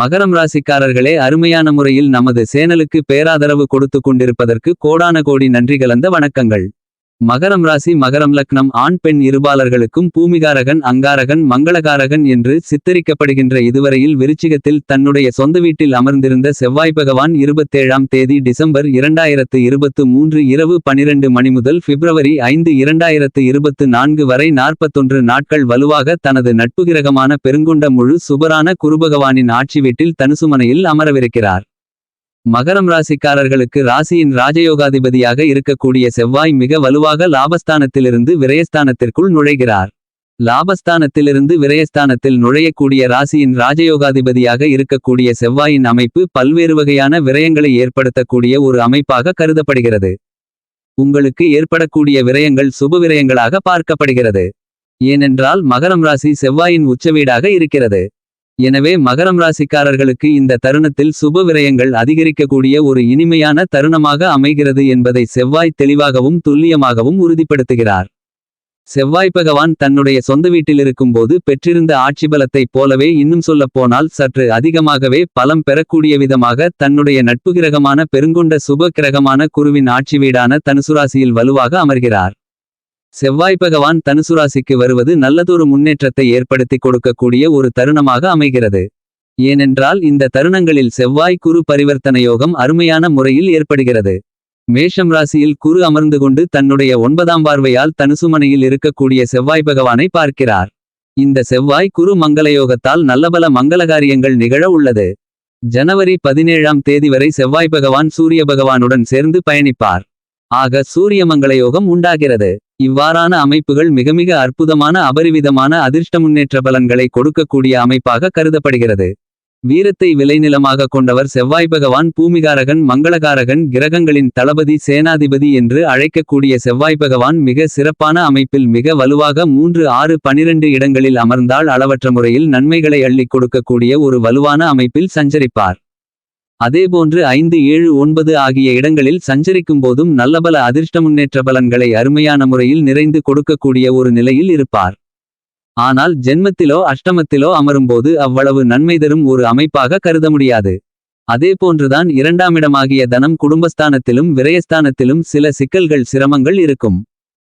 மகரம் ராசிக்காரர்களே அருமையான முறையில் நமது சேனலுக்கு பேராதரவு கொடுத்து கொண்டிருப்பதற்கு கோடான கோடி நன்றி கலந்த வணக்கங்கள். மகரம் ராசி மகரம் லக்னம் ஆண் பெண் இருபாலர்களுக்கும் பூமிகாரகன் அங்காரகன் மங்களகாரகன் என்று சித்தரிக்கப்படுகின்ற இதுவரையில் விருச்சிகத்தில் தன்னுடைய சொந்த வீட்டில் அமர்ந்திருந்த செவ்வாய் பகவான் இருபத்தேழாம் தேதி டிசம்பர் இரண்டாயிரத்து இருபத்து மூன்று இரவு பனிரெண்டு மணி முதல் பிப்ரவரி ஐந்து இரண்டாயிரத்து இருபத்து நான்கு வரை நாற்பத்தொன்று நாட்கள் வலுவாக தனது நட்பு கிரகமான பெருங்கொண்ட முழு சுபரான குருபகவானின் ஆட்சி வீட்டில் தனுசுமனையில் அமரவிருக்கிறார். மகரம் ராசிக்காரர்களுக்கு ராசியின் ராஜயோகாதிபதியாக இருக்கக்கூடிய செவ்வாய் மிக வலுவாக லாபஸ்தானத்திலிருந்து விரயஸ்தானத்திற்குள் நுழைகிறார். லாபஸ்தானத்திலிருந்து விரயஸ்தானத்தில் நுழையக்கூடிய ராசியின் ராஜயோகாதிபதியாக இருக்கக்கூடிய செவ்வாயின் அமைப்பு பல்வேறு வகையான விரயங்களை ஏற்படுத்தக்கூடிய ஒரு அமைப்பாக கருதப்படுகிறது. உங்களுக்கு ஏற்படக்கூடிய விரயங்கள் சுப விரயங்களாக பார்க்கப்படுகிறது. ஏனென்றால் மகரம் ராசி செவ்வாயின் உச்சவீடாக இருக்கிறது. எனவே மகரம் ராசிக்காரர்களுக்கு இந்த தருணத்தில் சுப விரயங்கள் அதிகரிக்கக்கூடிய ஒரு இனிமையான தருணமாக அமைகிறது என்பதை செவ்வாய் தெளிவாகவும் துல்லியமாகவும் உறுதிப்படுத்துகிறார். செவ்வாய் பகவான் தன்னுடைய சொந்த வீட்டில் இருக்கும்போது பெற்றிருந்த ஆட்சி பலத்தைப் போலவே இன்னும் சொல்லப்போனால் சற்று அதிகமாகவே பலம் பெறக்கூடிய விதமாக தன்னுடைய நட்பு கிரகமான பெருங்கொண்ட சுப கிரகமான குருவின் ஆட்சி வீடான தனுசுராசியில் வலுவாக அமர்கிறார். செவ்வாய் பகவான் தனுசுராசிக்கு வருவது நல்லதொரு முன்னேற்றத்தை ஏற்படுத்தி கொடுக்கக்கூடிய ஒரு தருணமாக அமைகிறது. ஏனென்றால் இந்த தருணங்களில் செவ்வாய் குரு பரிவர்த்தன யோகம் அருமையான முறையில் ஏற்படுகிறது. மேஷம் ராசியில் குரு அமர்ந்து கொண்டு தன்னுடைய ஒன்பதாம் பார்வையால் தனுசுமனையில் இருக்கக்கூடிய செவ்வாய் பகவானை பார்க்கிறார். இந்த செவ்வாய் குரு மங்களயோகத்தால் நல்லபல மங்களகாரியங்கள் நிகழ உள்ளது. ஜனவரி பதினேழாம் தேதி வரை செவ்வாய் பகவான் சூரிய பகவானுடன் சேர்ந்து பயணிப்பார். ஆக சூரிய யோகம் உண்டாகிறது. இவ்வாறான அமைப்புகள் மிக மிக அற்புதமான அபரிவிதமான அதிர்ஷ்ட முன்னேற்ற பலன்களை கொடுக்கக்கூடிய அமைப்பாக கருதப்படுகிறது. வீரத்தை விளைநிலமாக கொண்டவர் செவ்வாய் பகவான் பூமிகாரகன் மங்களகாரகன் கிரகங்களின் தளபதி சேனாதிபதி என்று அழைக்கக்கூடிய செவ்வாய் பகவான் மிக சிறப்பான அமைப்பில் மிக வலுவாக மூன்று ஆறு பனிரெண்டு இடங்களில் அமர்ந்தால் அளவற்ற முறையில் நன்மைகளை அள்ளிக் கொடுக்கக்கூடிய ஒரு வலுவான அமைப்பில் சஞ்சரிப்பார். அதேபோன்று ஐந்து ஏழு ஒன்பது ஆகிய இடங்களில் சஞ்சரிக்கும் போதும் நல்லபல அதிர்ஷ்ட முன்னேற்ற பலன்களை அருமையான முறையில் நிறைந்து கொடுக்கக்கூடிய ஒரு நிலையில் இருப்பார். ஆனால் ஜென்மத்திலோ அஷ்டமத்திலோ அமரும்போது அவ்வளவு நன்மை தரும் ஒரு அமைப்பாக கருத முடியாது. அதேபோன்றுதான் இரண்டாமிடமாகிய தனம் குடும்பஸ்தானத்திலும் விரயஸ்தானத்திலும் சில சிக்கல்கள் சிரமங்கள் இருக்கும்.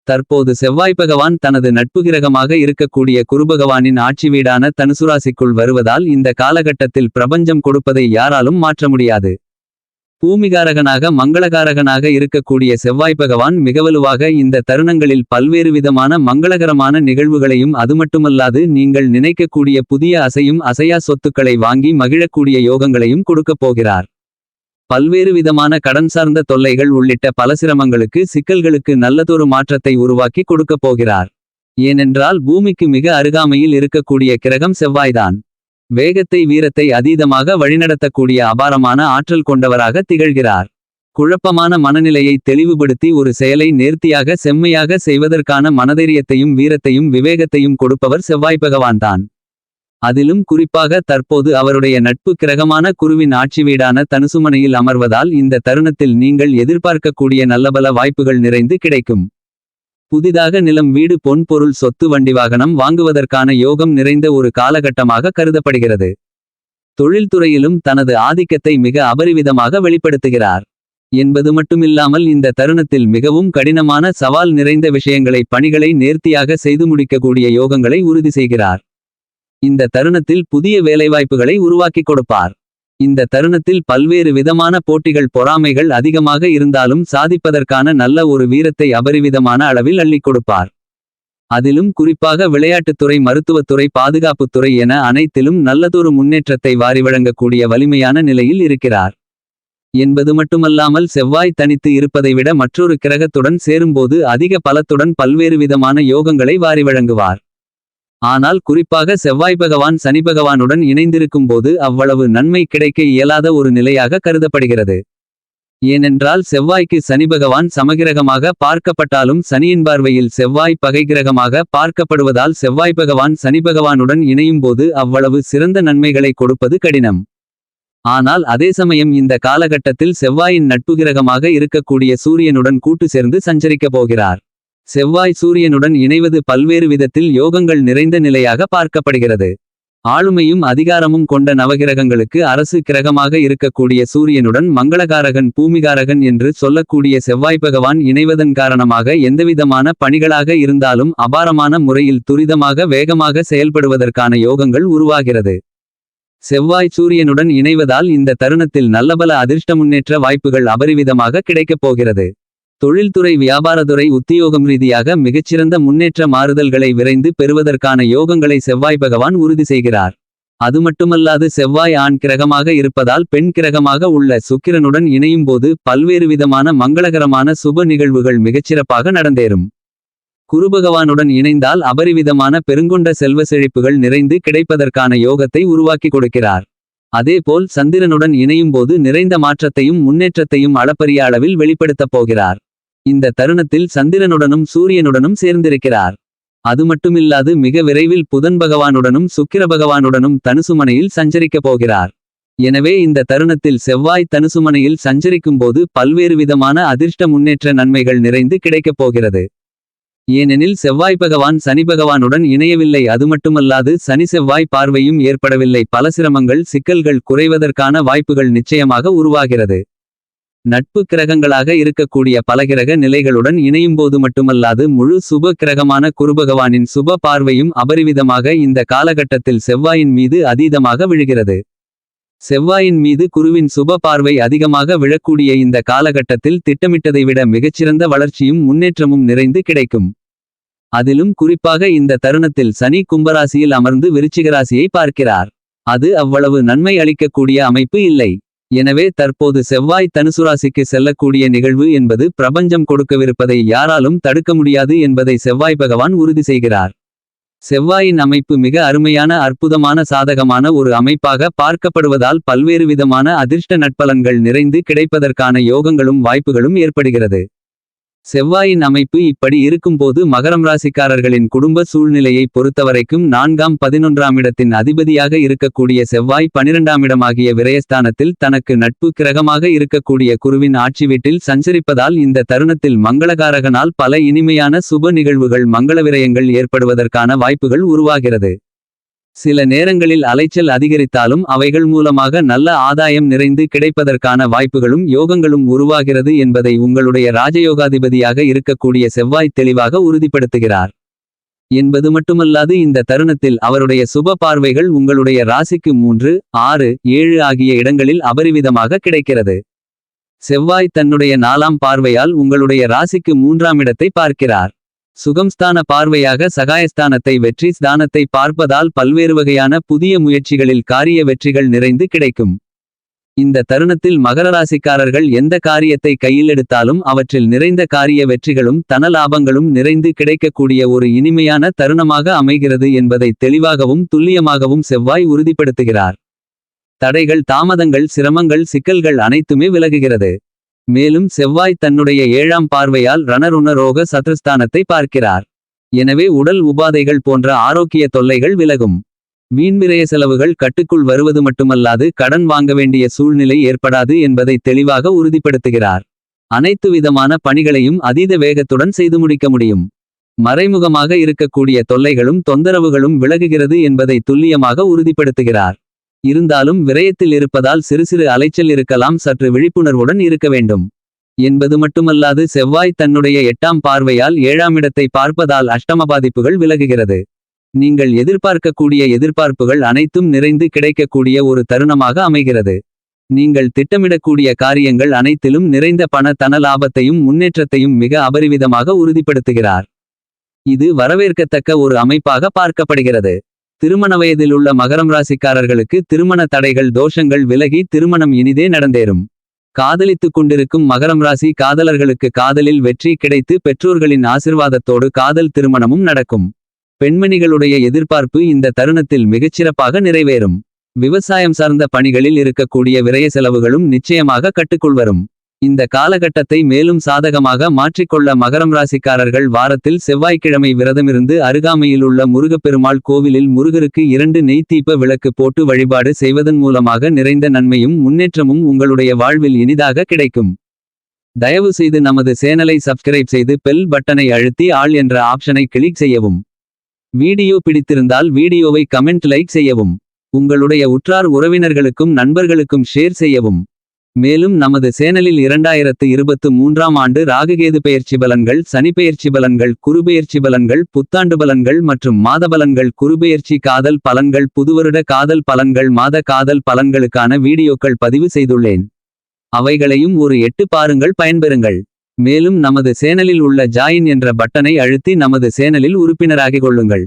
தற்போது செவ்வாய் பகவான் தனது நட்பு கிரகமாக இருக்கக்கூடிய குருபகவானின் ஆட்சி வீடான தனுசுராசிக்குள் வருவதால் இந்த காலகட்டத்தில் பிரபஞ்சம் கொடுப்பதை யாராலும் மாற்ற முடியாது. பூமிகாரகனாக மங்களகாரகனாக இருக்கக்கூடிய செவ்வாய் பகவான் மிகவலுவாக இந்த தருணங்களில் பல்வேறு விதமான மங்களகரமான நிகழ்வுகளையும் அதுமட்டுமல்லாது நீங்கள் நினைக்கக்கூடிய புதிய அசையும் அசையா சொத்துக்களை வாங்கி மகிழக்கூடிய யோகங்களையும் கொடுக்கப் போகிறார். பல்வேறு விதமான கடன் சார்ந்த தொல்லைகள் உள்ளிட்ட பல சிரமங்களுக்கு சிக்கல்களுக்கு நல்லதொரு மாற்றத்தை உருவாக்கி கொடுக்கப் போகிறார். ஏனென்றால் பூமிக்கு மிக அருகாமையில் இருக்கக்கூடிய கிரகம் செவ்வாய்தான். வேகத்தை வீரத்தை அதீதமாக வழிநடத்தக்கூடிய அபாரமான ஆற்றல் கொண்டவராக திகழ்கிறார். குழப்பமான மனநிலையை தெளிவுபடுத்தி ஒரு செயலை நேர்த்தியாக செம்மையாக செய்வதற்கான மனதைரியத்தையும் வீரத்தையும் விவேகத்தையும் கொடுப்பவர் செவ்வாய் பகவான்தான். அதிலும் குறிப்பாக தற்போது அவருடைய நட்பு கிரகமான குருவின் ஆட்சி வீடான தனுசுமனையில் அமர்வதால் இந்த தருணத்தில் நீங்கள் எதிர்பார்க்கக்கூடிய நல்லபல வாய்ப்புகள் நிறைந்து கிடைக்கும். புதிதாக நிலம் வீடு பொன் பொருள் சொத்து வண்டி வாகனம் வாங்குவதற்கான யோகம் நிறைந்த ஒரு காலகட்டமாக கருதப்படுகிறது. தொழில்துறையிலும் தனது ஆதிக்கத்தை மிக அபரிவிதமாக வெளிப்படுத்துகிறார். என்பது மட்டுமில்லாமல் இந்த தருணத்தில் மிகவும் கடினமான சவால் நிறைந்த விஷயங்களை பணிகளை நேர்த்தியாக செய்து முடிக்கக்கூடிய யோகங்களை உறுதி செய்கிறார். இந்த தருணத்தில் புதிய வேலைவாய்ப்புகளை உருவாக்கிக் கொடுப்பார். இந்த தருணத்தில் பல்வேறு விதமான போட்டிகள் பொறாமைகள் அதிகமாக இருந்தாலும் சாதிப்பதற்கான நல்ல ஒரு வீரத்தை அபரிவிதமான அளவில் அள்ளிக் கொடுப்பார். அதிலும் குறிப்பாக விளையாட்டுத்துறை மருத்துவத்துறை பாதுகாப்புத்துறை என அனைத்திலும் நல்லதொரு முன்னேற்றத்தை வாரி வழங்கக்கூடிய வலிமையான நிலையில் இருக்கிறார். என்பது மட்டுமல்லாமல் செவ்வாய் தனித்து இருப்பதை விட மற்றொரு கிரகத்துடன் சேரும்போது அதிக பலத்துடன் பல்வேறு விதமான யோகங்களை வாரி வழங்குவார். ஆனால் குறிப்பாக செவ்வாய் பகவான் சனி பகவானுடன் இணைந்திருக்கும் போது அவ்வளவு நன்மை கிடைக்க இயலாத ஒரு நிலையாக கருதப்படுகிறது. ஏனென்றால் செவ்வாய்க்கு சனி பகவான் சமகிரகமாக பார்க்கப்பட்டாலும் சனியின் பார்வையில் செவ்வாய் பகை கிரகமாக பார்க்கப்படுவதால் செவ்வாய் பகவான் சனி பகவானுடன் இணையும் போது அவ்வளவு சிறந்த நன்மைகளை கொடுப்பது கடினம். ஆனால் அதே சமயம் இந்த காலகட்டத்தில் செவ்வாயின் நட்பு கிரகமாக இருக்கக்கூடிய சூரியனுடன் கூட்டு சேர்ந்து சஞ்சரிக்கப் போகிறார். செவ்வாய் சூரியனுடன் இணைவது பல்வேறு விதத்தில் யோகங்கள் நிறைந்த நிலையாக பார்க்கப்படுகிறது. ஆளுமையும் அதிகாரமும் கொண்ட நவகிரகங்களுக்கு அரசு கிரகமாக இருக்கக்கூடிய சூரியனுடன் மங்களகாரகன் பூமிகாரகன் என்று சொல்லக்கூடிய செவ்வாய் பகவான் இணைவதன் காரணமாக எந்தவிதமான பணிகளாக இருந்தாலும் அபாரமான முறையில் துரிதமாக வேகமாக செயல்படுவதற்கான யோகங்கள் உருவாகிறது. செவ்வாய் சூரியனுடன் இணைவதால் இந்த தருணத்தில் நல்லபல அதிர்ஷ்ட முன்னேற்ற வாய்ப்புகள் அபரிவிதமாக கிடைக்கப் போகிறது. தொழில்துறை வியாபாரத்துறை உத்தியோகம் ரீதியாக மிகச்சிறந்த முன்னேற்ற மாறுதல்களை விரைந்து பெறுவதற்கான யோகங்களை செவ்வாய் பகவான் உறுதி செய்கிறார். அது மட்டுமல்லாது செவ்வாய் ஆண் கிரகமாக இருப்பதால் பெண் கிரகமாக உள்ள சுக்கிரனுடன் இணையும் போது பல்வேறு விதமான மங்களகரமான சுப நிகழ்வுகள் மிகச்சிறப்பாக நடந்தேறும். குருபகவானுடன் இணைந்தால் அபரிவிதமான பெருங்கொண்ட செல்வ செழிப்புகள் நிறைந்து கிடைப்பதற்கான யோகத்தை உருவாக்கி கொடுக்கிறார். அதேபோல் சந்திரனுடன் இணையும் போது நிறைந்த மாற்றத்தையும் முன்னேற்றத்தையும் அளப்பரிய அளவில் வெளிப்படுத்தப் போகிறார். இந்த தருணத்தில் சந்திரனுடனும் சூரியனுடனும் சேர்ந்திருக்கிறார். அது மட்டுமில்லாது மிக விரைவில் புதன் பகவானுடனும் சுக்கிர பகவானுடனும் தனுசுமனையில் சஞ்சரிக்கப் போகிறார். எனவே இந்த தருணத்தில் செவ்வாய் தனுசுமனையில் சஞ்சரிக்கும் போது பல்வேறு விதமான அதிர்ஷ்ட முன்னேற்ற நன்மைகள் நிறைந்து கிடைக்கப் போகிறது. ஏனெனில் செவ்வாய் பகவான் சனி பகவானுடன் இணையவில்லை. அது மட்டுமல்லாது சனி செவ்வாய் பார்வையும் ஏற்படவில்லை. பல சிரமங்கள் சிக்கல்கள் குறைவதற்கான வாய்ப்புகள் நிச்சயமாக உருவாகிறது. நட்பு கிரகங்களாக இருக்கக்கூடிய பலகிரக நிலைகளுடன் இணையும்போது மட்டுமல்லாது முழு சுப கிரகமான குருபகவானின் சுப பார்வையும் அபரிவிதமாக இந்த காலகட்டத்தில் செவ்வாயின் மீது அதீதமாக விழுகிறது. செவ்வாயின் மீது குருவின் சுப பார்வை அதிகமாக விழக்கூடிய இந்த காலகட்டத்தில் திட்டமிட்டதை விட மிகச்சிறந்த வளர்ச்சியும் முன்னேற்றமும் நிறைந்து கிடைக்கும். அதிலும் குறிப்பாக இந்த தருணத்தில் சனி கும்பராசியில் அமர்ந்து விருச்சிகராசியை பார்க்கிறார். அது அவ்வளவு நன்மை அளிக்கக்கூடிய அமைப்பு இல்லை. எனவே தற்போது செவ்வாய் தனுசுராசிக்கு செல்லக்கூடிய நிகழ்வு என்பது பிரபஞ்சம் கொடுக்கவிருப்பதை யாராலும் தடுக்க முடியாது என்பதை செவ்வாய் பகவான் உறுதி செய்கிறார். செவ்வாயின் அமைப்பு மிக அருமையான அற்புதமான சாதகமான ஒரு அமைப்பாக பார்க்கப்படுவதால் பல்வேறு விதமான அதிர்ஷ்ட நட்பலன்கள் நிறைந்து கிடைப்பதற்கான யோகங்களும் வாய்ப்புகளும் ஏற்படுகிறது. செவ்வாயின் அமைப்பு இப்படி இருக்கும்போது மகரம் ராசிக்காரர்களின் குடும்ப சூழ்நிலையை பொறுத்தவரைக்கும் நான்காம் பதினொன்றாம் இடத்தின் அதிபதியாக இருக்கக்கூடிய செவ்வாய் பனிரெண்டாம் இடமாகிய விரயஸ்தானத்தில் தனக்கு நட்பு கிரகமாக இருக்கக்கூடிய குருவின் ஆட்சி வீட்டில் சஞ்சரிப்பதால் இந்த தருணத்தில் மங்களகாரகனால் பல இனிமையான சுப நிகழ்வுகள் மங்கள விரயங்கள் ஏற்படுவதற்கான வாய்ப்புகள் உருவாகிறது. சில நேரங்களில் அலைச்சல் அதிகரித்தாலும் அவைகள் மூலமாக நல்ல ஆதாயம் நிறைந்து கிடைப்பதற்கான வாய்ப்புகளும் யோகங்களும் உருவாகிறது என்பதை உங்களுடைய ராஜயோகாதிபதியாக இருக்கக்கூடிய செவ்வாய் தெளிவாக உறுதிப்படுத்துகிறார். என்பது மட்டுமல்லாது இந்த தருணத்தில் அவருடைய சுப பார்வைகள் உங்களுடைய ராசிக்கு மூன்று ஆறு ஏழு ஆகிய இடங்களில் அபரிவிதமாக கிடைக்கிறது. செவ்வாய் தன்னுடைய நாலாம் பார்வையால் உங்களுடைய ராசிக்கு மூன்றாம் இடத்தை பார்க்கிறார். சுகம்ஸ்தான பார்வையாக சகாயஸ்தானத்தை வெற்றி ஸ்தானத்தை பார்ப்பதால் பல்வேறு வகையான புதிய முயற்சிகளில் காரிய வெற்றிகள் நிறைந்து கிடைக்கும். இந்த தருணத்தில் மகர ராசிக்காரர்கள் எந்த காரியத்தை கையில் எடுத்தாலும் அவற்றில் நிறைந்த காரிய வெற்றிகளும் தன லாபங்களும் நிறைந்து கிடைக்கக்கூடிய ஒரு இனிமையான தருணமாக அமைகிறது என்பதை தெளிவாகவும் துல்லியமாகவும் செவ்வாய் உறுதிப்படுத்துகிறார். தடைகள் தாமதங்கள் சிரமங்கள் சிக்கல்கள் அனைத்துமே விலகுகிறது. மேலும் செவ்வாய் தன்னுடைய ஏழாம் பார்வையால் ரணருணரோக சத்ருஸ்தானத்தை பார்க்கிறார். எனவே உடல் உபாதைகள் போன்ற ஆரோக்கிய தொல்லைகள் விலகும். வீண்விரய செலவுகள் கட்டுக்குள் வருவது மட்டுமல்லாது கடன் வாங்க வேண்டிய சூழ்நிலை ஏற்படாது என்பதை தெளிவாக உறுதிப்படுத்துகிறார். அனைத்து விதமான பணிகளையும் அதீத வேகத்துடன் செய்து முடிக்க முடியும். மறைமுகமாக இருக்கக்கூடிய தொல்லைகளும் தொந்தரவுகளும் விலகுகிறது என்பதை துல்லியமாக உறுதிப்படுத்துகிறார். இருந்தாலும் விரயத்தில் இருப்பதால் சிறு சிறு அலைச்சல் இருக்கலாம் சற்று விழிப்புணர்வுடன் இருக்க வேண்டும். என்பது மட்டுமல்லாது செவ்வாய் தன்னுடைய எட்டாம் பார்வையால் ஏழாம் இடத்தை பார்ப்பதால் அஷ்டம பாதிப்புகள் விலகுகிறது. நீங்கள் எதிர்பார்க்கக்கூடிய எதிர்பார்ப்புகள் அனைத்தும் நிறைந்து கிடைக்கக்கூடிய ஒரு தருணமாக அமைகிறது. நீங்கள் திட்டமிடக்கூடிய காரியங்கள் அனைத்திலும் நிறைந்த பண தன லாபத்தையும் முன்னேற்றத்தையும் மிக அபரிவிதமாக உறுதிப்படுத்துகிறார். இது வரவேற்கத்தக்க ஒரு அமைப்பாக பார்க்கப்படுகிறது. திருமண வயதிலுள்ள மகரம் ராசிக்காரர்களுக்கு திருமண தடைகள் தோஷங்கள் விலகி திருமணம் இனிதே நடந்தேறும். காதலித்துக் கொண்டிருக்கும் மகரம் ராசி காதலர்களுக்கு காதலில் வெற்றி கிடைத்து பெற்றோர்களின் ஆசிர்வாதத்தோடு காதல் திருமணமும் நடக்கும். பெண்மணிகளுடைய எதிர்பார்ப்பு இந்த தருணத்தில் மிகச்சிறப்பாக நிறைவேறும். விவசாயம் சார்ந்த பணிகளில் இருக்கக்கூடிய விரய செலவுகளும் நிச்சயமாக கட்டுக்குள் வரும். இந்த காலகட்டத்தை மேலும் சாதகமாக மாற்றிக்கொள்ள மகரம் ராசிக்காரர்கள் வாரத்தில் செவ்வாய்க்கிழமை விரதமிருந்து அருகாமையில் உள்ள முருகப்பெருமாள் கோவிலில் முருகருக்கு இரண்டு நெய்த்தீப்ப விளக்கு போட்டு வழிபாடு செய்வதன் மூலமாக நிறைந்த நன்மையும் முன்னேற்றமும் உங்களுடைய வாழ்வில் இனிதாக கிடைக்கும். தயவு செய்து நமது சேனலை சப்ஸ்கிரைப் செய்து பெல் பட்டனை அழுத்தி ஆள் என்ற ஆப்ஷனை கிளிக் செய்யவும். வீடியோ பிடித்திருந்தால் வீடியோவை கமெண்ட் லைக் செய்யவும். உங்களுடைய உற்றார் உறவினர்களுக்கும் நண்பர்களுக்கும் ஷேர் செய்யவும். மேலும் நமது சேனலில் இரண்டாயிரத்து இருபத்து மூன்றாம் ஆண்டு ராகுகேது பெயர்ச்சி பலன்கள் சனிப்பெயர்ச்சி பலன்கள் குருபெயர்ச்சி பலன்கள் புத்தாண்டு பலன்கள் மற்றும் மாத பலன்கள் குருபெயர்ச்சி காதல் பலன்கள் புதுவருட காதல் பலன்கள் மாத காதல் பலன்களுக்கான வீடியோக்கள் பதிவு செய்துள்ளேன். அவைகளையும் ஒரு எட்டு பாருங்கள் பயன்பெறுங்கள். மேலும் நமது சேனலில் உள்ள ஜாயின் என்ற பட்டனை அழுத்தி நமது சேனலில் உறுப்பினராகிக் கொள்ளுங்கள்.